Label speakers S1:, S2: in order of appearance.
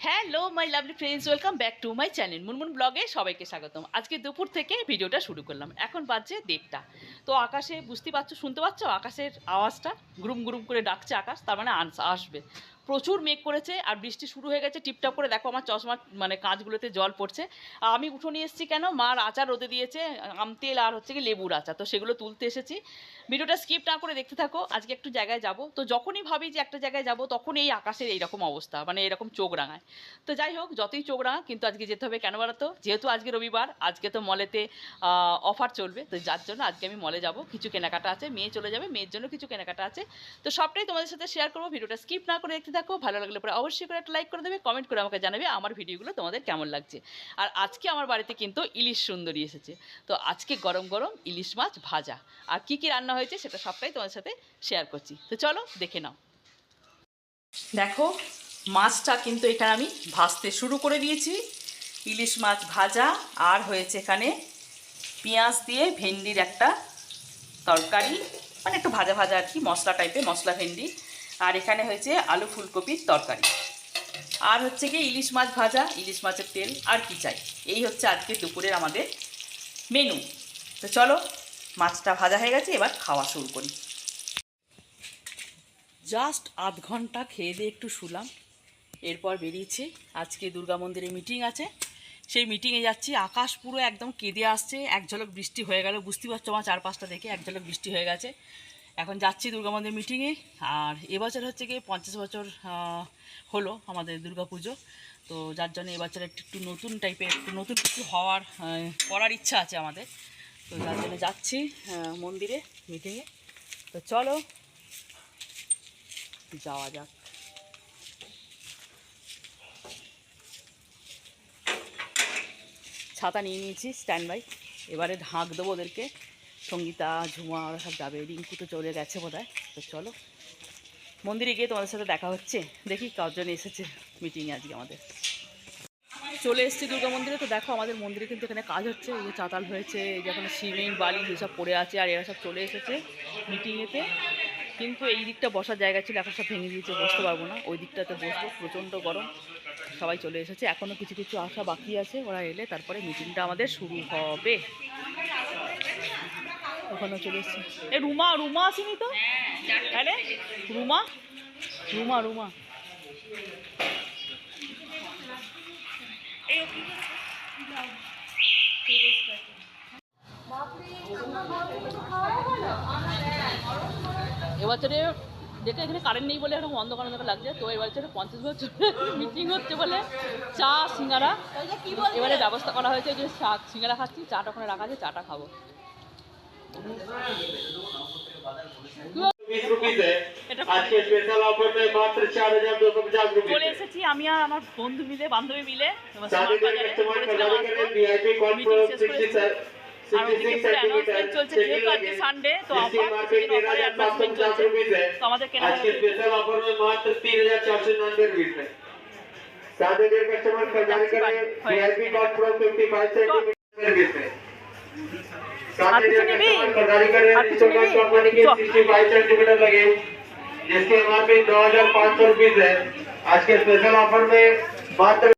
S1: Hello my lovely friends welcome back to my channel Munmun ব্লগে সবাইকে স্বাগতম। আজকে দুপুর থেকে ভিডিওটা শুরু করলাম। এখন বাজছে দেড়টা। তো আকাশে, বুঝতে পারছ, শুনতে পাচ্ছ আকাশের আওয়াজটা? গুরুম গুরুম করে ডাকছে আকাশ, তার মানে আনস- আসবে। প্রচুর মেঘ করেছে আর বৃষ্টি শুরু হয়ে গেছে, টিপটাপ করে দেখো আমার চশমা মানে কাঁচগুলোতে জল পড়ছে। আমি উঠোনে এসেছি কেন? মার আচার রোদে দিয়েছে, আম তেল আর হচ্ছে কি লেবুর আচার। তো সেগুলো তুলতে এসেছি। ভিডিওটা স্কিপ না করে দেখতে থাকো, আজকে একটু জায়গায় যাব। তো যখনই ভাবি যে একটা জায়গায় যাব তখন এই আকাশের এইরকম অবস্থা মানে এরকম চোখ রাঙায়। তো যাই হোক, যতই চোখ রাঙা কিন্তু আজকে যেতে হবে কেন বলতো? যেহেতু আজকে রবিবার, আজকে তো মলেতে অফার চলবে। তো যার জন্য আজকে আমি মলে যাব। কিছু কেনাকাটা আছে, মেয়ে চলে যাবে, মেয়ের জন্য কিছু কেনাকাটা আছে। তো সবটাই তোমাদের সাথে শেয়ার করব। ভিডিওটা স্কিপ না করে দেখতে থাকো ভালো লাগলে পরে অবশ্যই করে একটা লাইক করে দেবে কমেন্ট করে আমাকে জানাবে আমার ভিডিওগুলো তোমাদের কেমন লাগছে। আর আজকে আমার বাড়িতে কিন্তু ইলিশ সুন্দরী এসেছে। তো আজকে গরম গরম ইলিশ মাছ ভাজা। আর কি কি রান্না হয়েছে সেটা সবটাই তোমাদের সাথে শেয়ার করছি। তো চলো, দেখে নাও। দেখো, মাছটা কিন্তু এখানে আমি ভাজতে শুরু করে দিয়েছি। ইলিশ মাছ ভাজা, আর হয়েছে এখানে পেঁয়াজ দিয়ে ভেন্ডির একটা তরকারি। মানে একটু ভাজা ভাজা আর কি, মশলা টাইপের মশলা ভেন্ডি। আর এখানে হয়েছে আলু ফুলকপির তরকারি। আর হচ্ছে কি ইলিশ মাছ ভাজা, ইলিশ মাছের তেল আর কি চাই। এই হচ্ছে আজকে দুপুরের আমাদের মেনু তো চলো, মাছটা ভাজা হয়ে গেছে, এবার খাওয়া শুরু করি। জাস্ট আধ ঘণ্টা খেয়ে দিয়ে একটু শুলাম। এরপর বেরিয়েছি। আজকে দুর্গা মন্দিরে মিটিং আছে। সেই মিটিংয়ে যাচ্ছি। আকাশ পুরো একদম কেঁদে আসছে। এক ঝলক বৃষ্টি হয়ে গেল। বুঝতে পারছ আমার চার পাঁচটা দেখে এক ঝলক বৃষ্টি হয়ে গেছে। এখন যাচ্ছি দুর্গা মন্দির মিটিংয়ে আর এবছর হচ্ছে গিয়ে পঞ্চাশ বছর হলো আমাদের দুর্গা পুজো তো যার জন্য এবছর একটু একটু নতুন টাইপের একটু নতুন কিছু হওয়ার করার ইচ্ছা আছে আমাদের। তো যার জন্য যাচ্ছি মন্দিরে মিটিংয়ে তো চলো, যাওয়া যাক। ছাতা নিয়ে নিয়েছি স্ট্যান্ড বাই এবারে ঢাক দেবো ওদেরকে। সঙ্গীতা, ঝুমা, ওরা সব যাবে। রিঙ্কু তো চলে গেছে বোধ তো চলো, মন্দিরে গিয়ে তোমাদের সাথে দেখা হচ্ছে। দেখি কজন এসেছে মিটিংয়ে আজকে আমাদের। চলে এসেছি দুর্গা মন্দিরে। তো দেখো আমাদের মন্দিরে কিন্তু এখানে কাজ হচ্ছে। এই যে চাতাল হয়েছে, এই যে এখানে সিমেন্ট, বালি এসব পড়ে আছে, আর এরা সব চলে এসেছে মিটিংয়েতে কিন্তু এই দিকটা বসার জায়গা ছিল, এখন সব ভেঙে দিয়েছে, বসতে পারব না। ওই দিকটাতে বসবো, প্রচণ্ড গরম। সবাই চলে এসেছে। এখনও কিছু কিছু আসা বাকি আছে। ওরা এলে তারপরে মিটিংটা আমাদের শুরু হবে। ওখানেও চলে এসছে। এ রুমা রুমা আসেনি তো? হ্যাঁ রুমা? রুমা রুমা। এবছরে দেখে এখানে কারেন্ট নেই বলে এরকম অন্ধকার অন্ধকার লাগছে, তো এবছরে পঞ্চাশ বছর মিটিং হচ্ছে বলে চা, সিঙ্গারা। এবারে ব্যবস্থা করা হয়েছে যে চা সিঙ্গারা খাচ্ছি, চাটা ওখানে রাখা আছে, চাটা খাব। চলে এসেছি আমি আর আমার বন্ধু মিলে বান্ধবী মিলে সানডে তো আমাদের কেনা
S2: সাদেদের কাস্টমার ফেভারিট করে ভিআইপি কট প্রো 55 সেন্টিমিটার গেছে साथ सेंटीमीटर लगे। जिसके अमाउंट में दो हज़ार पाँच सौ रुपीज़ है। आज के स्पेशल ऑफ़र में मात्र